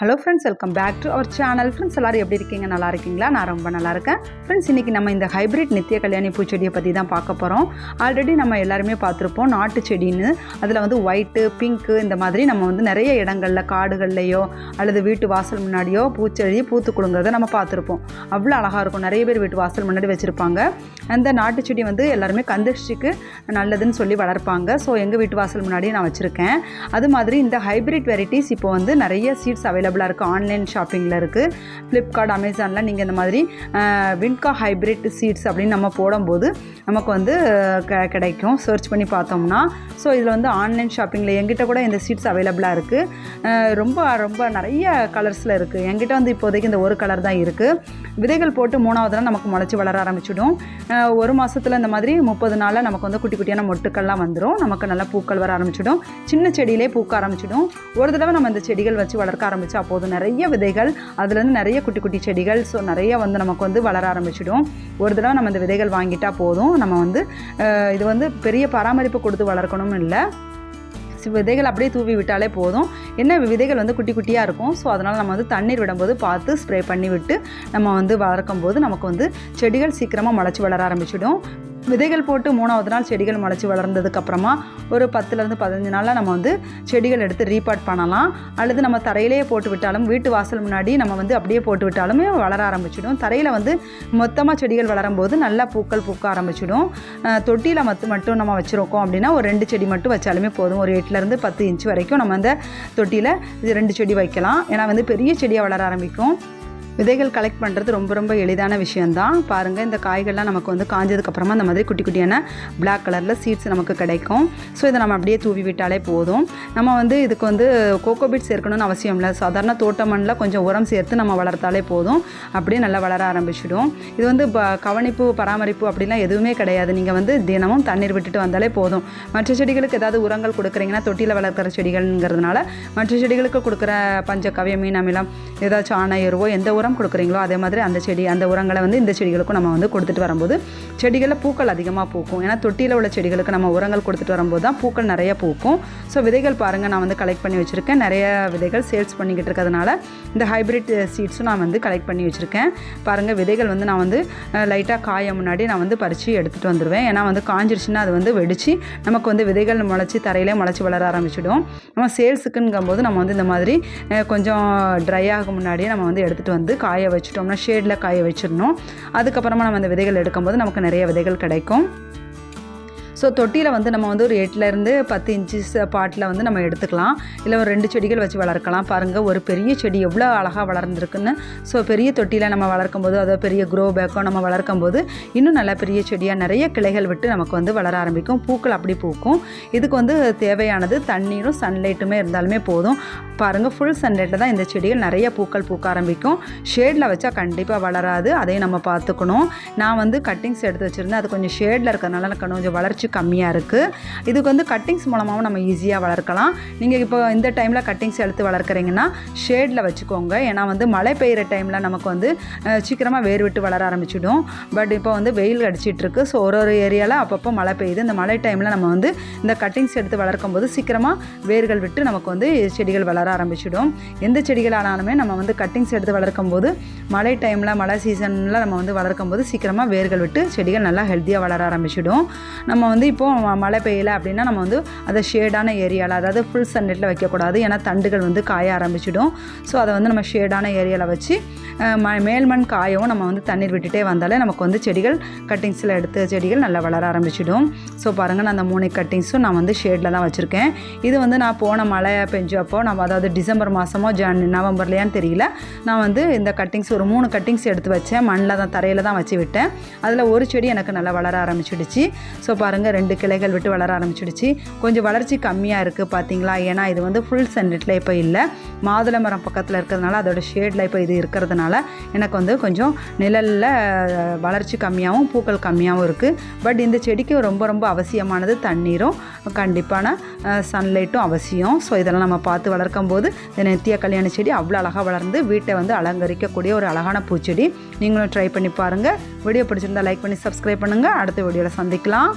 Hello friends welcome back to our channel friends எல்லோரும் எப்படி இருக்கீங்க? நல்லா இருக்கீங்களா? நான் ரொம்ப நல்லா இருக்கேன். ஃப்ரெண்ட்ஸ் இன்றைக்கி நம்ம இந்த ஹைப்ரிட் நித்திய கல்யாணி பூச்செடியை பற்றி தான் பார்க்க போகிறோம் ஆல்ரெடி நம்ம எல்லாருமே பார்த்துருப்போம். நாட்டு செடின்னு. அதில் வந்து ஒயிட்டு பிங்க்கு இந்த மாதிரி நம்ம வந்து நிறைய இடங்களில் காடுகள்லையோ அல்லது வீட்டு வாசல் முன்னாடியோ பூச்செடி பூத்து கொடுங்கிறத நம்ம பார்த்துருப்போம். அவ்வளோ அழகாக இருக்கும். நிறைய பேர் வீட்டு வாசல் முன்னாடி வச்சுருப்பாங்க. அந்த நாட்டு செடி வந்து எல்லாருமே கந்தஷ்டிக்கு நல்லதுன்னு சொல்லி வளர்ப்பாங்க. ஸோ எங்கள் வீட்டு வாசல் முன்னாடியே நான் வச்சுருக்கேன். அது மாதிரி இந்த ஹைப்ரிட் வெரைட்டிஸ் இப்போ வந்து நிறைய சீட்ஸ் அவைலபிளாக இருக்குது ஆன்லைன் ஷாப்பிங்கில் இருக்குது ஃப்ளிப்கார்ட் அமேசானில் நீங்கள் இந்த மாதிரி வின்கா ஹைப்ரிட் சீட்ஸ் அப்படின்னு நம்ம போடும்போது நமக்கு வந்து க கிடைக்கும். சர்ச் பண்ணி பார்த்தோம்னா ஸோ இதில் வந்து ஆன்லைன் ஷாப்பிங்கில் எங்கிட்ட கூட இந்த சீட்ஸ் அவைலபிளாக இருக்குது ரொம்ப ரொம்ப நிறைய கலர்ஸில் இருக்குது எங்கிட்ட வந்து இப்போதைக்கு இந்த ஒரு கலர் தான் இருக்குது விதைகள் போட்டு மூணாவது நாள் நமக்கு முளைச்சி வளர ஆரம்பிச்சிடும். ஒரு மாதத்தில் இந்த மாதிரி முப்பது நாளில் நமக்கு வந்து குட்டி குட்டியான மொட்டுக்கள்லாம் வந்துடும் நமக்கு நல்லா பூக்கள் வர ஆரம்பிச்சிடும். சின்ன செடியிலே பூக்க ஆரம்பிச்சிடும். ஒரு தடவை நம்ம இந்த செடிகள் வச்சு வளர்க்க ஆரம்பித்தா போதும். நிறைய விதைகள் அதுலேருந்து நிறைய குட்டி குட்டி செடிகள் ஸோ நிறைய வந்து நமக்கு வந்து வளர ஆரம்பிச்சிடும். ஒரு தடவை நம்ம இந்த விதைகள் வாங்கிட்டா போதும். நம்ம வந்து இது வந்து பெரிய பராமரிப்பு கொடுத்து வளர்க்கணும்னு இல்லை. விதைகள் அப்படியே தூவி விட்டாலே போதும். என்ன விதைகள் வந்து குட்டி குட்டியாக இருக்கும். ஸோ அதனால் நம்ம வந்து தண்ணீர் விடும்போது பார்த்து ஸ்ப்ரே பண்ணி விட்டு நம்ம வந்து வளர்க்கும் போது நமக்கு வந்து செடிகள் சீக்கிரமாக முளைச்சி வளர ஆரம்பிச்சிடும். விதைகள் போட்டு மூணாவது நாள் செடிகள் முளைச்சி வளர்ந்ததுக்கப்புறமா ஒரு பத்துலேருந்து பதினஞ்சு நாளில் நம்ம வந்து செடிகள் எடுத்து ரீபாட் பண்ணலாம். அல்லது நம்ம தரையிலேயே போட்டு விட்டாலும் வீட்டு வாசல் முன்னாடி நம்ம வந்து அப்படியே போட்டு விட்டாலுமே வளர ஆரம்பிச்சிடும். தரையில் வந்து மொத்தமாக செடிகள் வளரும்போது நல்லா பூக்கள் பூக்க ஆரம்பிச்சிடும். தொட்டியில் மத்து மட்டும் நம்ம வச்சுருக்கோம் அப்படின்னா ஒரு ரெண்டு செடி மட்டும் வச்சாலுமே போதும். ஒரு எட்டுலேருந்து பத்து இன்ச் வரைக்கும் நம்ம அந்த தொட்டியில் இது ரெண்டு செடி வைக்கலாம். ஏன்னா வந்து பெரிய செடியாக வளர ஆரம்பிக்கும். விதைகள் கலெக்ட் பண்ணுறது ரொம்ப ரொம்ப எளிதான விஷயந்தான் பாருங்கள் இந்த காய்கள்லாம் நமக்கு வந்து காஞ்சதுக்கப்புறமா அந்த மாதிரி குட்டி குட்டியான பிளாக் கலரில் சீட்ஸ் நமக்கு கிடைக்கும். ஸோ இதை நம்ம அப்படியே தூவி விட்டாலே போதும். நம்ம வந்து இதுக்கு வந்து கோகோ பீட் சேர்க்கணும்னு அவசியம் இல்லை. சாதாரண தோட்ட மண்ணில் கொஞ்சம் உரம் சேர்த்து நம்ம வளர்த்தாலே போதும். அப்படியே நல்லா வளர ஆரம்பிச்சிடும். இது வந்து ப கவனிப்பு பராமரிப்பு அப்படிலாம் எதுவுமே கிடையாது. நீங்கள் வந்து தினமும் தண்ணீர் விட்டுட்டு வந்தாலே போதும். மற்ற செடிகளுக்கு ஏதாவது உரங்கள் கொடுக்குறீங்கன்னா தொட்டியில் வளர்க்குற செடிகள்ங்கிறதுனால மற்ற செடிகளுக்கு கொடுக்குற பஞ்சகவிய மீன் அமிலம் ஏதாச்சும் ஆணை எருவோ எந்த உரம் கொடுக்குறீங்களோ அதே மாதிரி அந்த செடி அந்த உரங்களை வந்து இந்த செடிகளுக்கும் நம்ம வந்து கொடுத்துட்டு வரும்போது செடிகளில் பூக்கள் அதிகமாக பூக்கும். ஏன்னா தொட்டியில் உள்ள செடிகளுக்கு நம்ம உரங்கள் கொடுத்துட்டு வரும்போது தான் பூக்கள் நிறைய பூக்கும். ஸோ விதைகள் பாருங்கள் நான் வந்து கலெக்ட் பண்ணி வச்சுருக்கேன். நிறைய விதைகள் சேல்ஸ் பண்ணிக்கிட்டு இருக்கிறதுனால இந்த ஹைப்ரிட் சீட்ஸும் நான் வந்து கலெக்ட் பண்ணி வச்சுருக்கேன். பாருங்கள் விதைகள் வந்து நான் வந்து லைட்டாக காய முன்னாடி நான் வந்து பறித்து எடுத்துகிட்டு வந்துடுவேன் ஏன்னா வந்து காஞ்சிருச்சுன்னா அது வந்து வெடித்து நமக்கு வந்து விதைகள் முளைச்சி தரையிலே முளைச்சி வளர ஆரம்பிச்சிடும். நம்ம சேல்ஸுக்குங்கும்போது நம்ம வந்து இந்த மாதிரி கொஞ்சம் ட்ரை ஆக முன்னாடியே நம்ம வந்து எடுத்துகிட்டு வந்து காய வச்சிட்டோம்னா ஷேடில் காய வச்சிடணும். அதுக்கப்புறமா நம்ம அந்த விதைகள் எடுக்கும்போது நமக்கு நிறைய விதைகள் கிடைக்கும். ஸோ தொட்டியில் வந்து நம்ம வந்து ஒரு எட்டுலேருந்து பத்து இன்ச்சஸ் பாட்டில் வந்து நம்ம எடுத்துக்கலாம். இல்லை ஒரு ரெண்டு செடிகள் வச்சு வளர்க்கலாம். பாருங்கள் ஒரு பெரிய செடி எவ்வளோ அழகாக வளர்ந்துருக்குன்னு. ஸோ பெரிய தொட்டியில் நம்ம வளர்க்கும் போது அதை பெரிய க்ரோ பேக்கோ நம்ம வளர்க்கும் போது இன்னும் நல்லா பெரிய செடியாக நிறைய கிளைகள் விட்டு நமக்கு வந்து வளர ஆரம்பிக்கும். பூக்கள் அப்படி பூக்கும். இதுக்கு வந்து தேவையானது தண்ணீரும் சன்லைட்டுமே இருந்தாலுமே போதும். பாருங்கள் ஃபுல் சன்லைட்டில் தான் இந்த செடிகள் நிறைய பூக்கள் பூக்க ஆரம்பிக்கும். ஷேடில் வச்சா கண்டிப்பாக வளராது. அதையும் நம்ம பார்த்துக்கணும். நான் வந்து கட்டிங்ஸ் எடுத்து வச்சுருந்தேன். அது கொஞ்சம் ஷேடில் இருக்கிறதுனால எனக்கு கொஞ்சம் வளர்ச்சி கம்மியாக இருக்குது இதுக்கு வந்து கட்டிங்ஸ் மூலமாகவும் நம்ம ஈஸியாக வளர்க்கலாம். நீங்கள் இப்போ இந்த டைமில் கட்டிங்ஸ் எடுத்து வளர்க்குறீங்கன்னா ஷேடில் வச்சுக்கோங்க. ஏன்னா வந்து மழை பெய்கிற டைமில் நமக்கு வந்து சீக்கிரமாக வேர் விட்டு வளர ஆரம்பிச்சிடும். பட் இப்போ வந்து வெயில் அடிச்சிட்டு இருக்கு. ஸோ ஒரு ஒரு ஏரியாவில் அப்பப்போ மழை பெய்யுது. இந்த மழை டைமில் நம்ம வந்து இந்த கட்டிங்ஸ் எடுத்து வளர்க்கும் போது சீக்கிரமாக வேர்கள் விட்டு நமக்கு வந்து செடிகள் வளர ஆரம்பிச்சிடும். எந்த செடிகளானாலுமே நம்ம வந்து கட்டிங்ஸ் எடுத்து வளர்க்கும் போது மழை டைமில் மழை சீசனில் நம்ம வந்து வளர்க்கும் போது சீக்கிரமாக வேர்கள் விட்டு செடிகள் நல்லா ஹெல்த்தியாக வளர ஆரம்பிச்சிடும். நம்ம வந்து வந்து இப்போது மழை பெய்யலை அப்படின்னா நம்ம வந்து அதை ஷேடான ஏரியாவில் அதாவது ஃபுல் சன்லைட்டில் வைக்கக்கூடாது. ஏன்னா தண்டுகள் வந்து காய ஆரம்பிச்சிடும். ஸோ அதை வந்து நம்ம ஷேடான ஏரியாவில் வச்சு ம மேல் மண் காயவும் நம்ம வந்து தண்ணீர் விட்டுட்டே வந்தாலே நமக்கு வந்து செடிகள் கட்டிங்ஸில் எடுத்த செடிகள் நல்லா வளர ஆரம்பிச்சிடும். ஸோ பாருங்கள் நான் அந்த மூணு கட்டிங்ஸும் நான் வந்து ஷேடில் தான் வச்சுருக்கேன். இது வந்து நான் போன மழை பெஞ்சப்போ நம்ம அதாவது டிசம்பர் மாதமோ ஜான் நவம்பர்லையான்னு தெரியல நான் வந்து இந்த கட்டிங்ஸ் ஒரு மூணு கட்டிங்ஸ் எடுத்து வச்சேன். மண்ணில் தான் தரையில் தான் வச்சு விட்டேன். அதில் ஒரு செடி எனக்கு நல்லா வளர ஆரம்பிச்சிடுச்சு. ஸோ பாருங்கள் ரெண்டு கிளைகள் விட்டு வளர ஆரம்பிச்சிடுச்சு. கொஞ்சம் வளர்ச்சி கம்மியாக இருக்குது பார்த்தீங்களா ஏன்னா இது வந்து ஃபுல் சன்லைட்டில் இப்போ இல்லை. மாதுளை மரம் பக்கத்தில் இருக்கிறதுனால அதோட ஷேடில் இப்போ இது இருக்கிறதுனால எனக்கு வந்து கொஞ்சம் நிழலில் வளர்ச்சி கம்மியாகவும் பூக்கள் கம்மியாகவும் இருக்குது பட் இந்த செடிக்கு ரொம்ப ரொம்ப அவசியமானது தண்ணீரும் கண்டிப்பான சன்லைட்டும் அவசியம். ஸோ இதெல்லாம் நம்ம பார்த்து வளர்க்கும் போது இந்த நித்திய கல்யாண செடி அவ்வளோ அழகாக வளர்ந்து வீட்டை வந்து அலங்கரிக்கக்கூடிய ஒரு அழகான பூச்செடி. நீங்களும் ட்ரை பண்ணி பாருங்கள் வீடியோ பிடிச்சிருந்தா லைக் பண்ணி சப்ஸ்கிரைப் பண்ணுங்கள் அடுத்த வீடியோவில் சந்திக்கலாம்.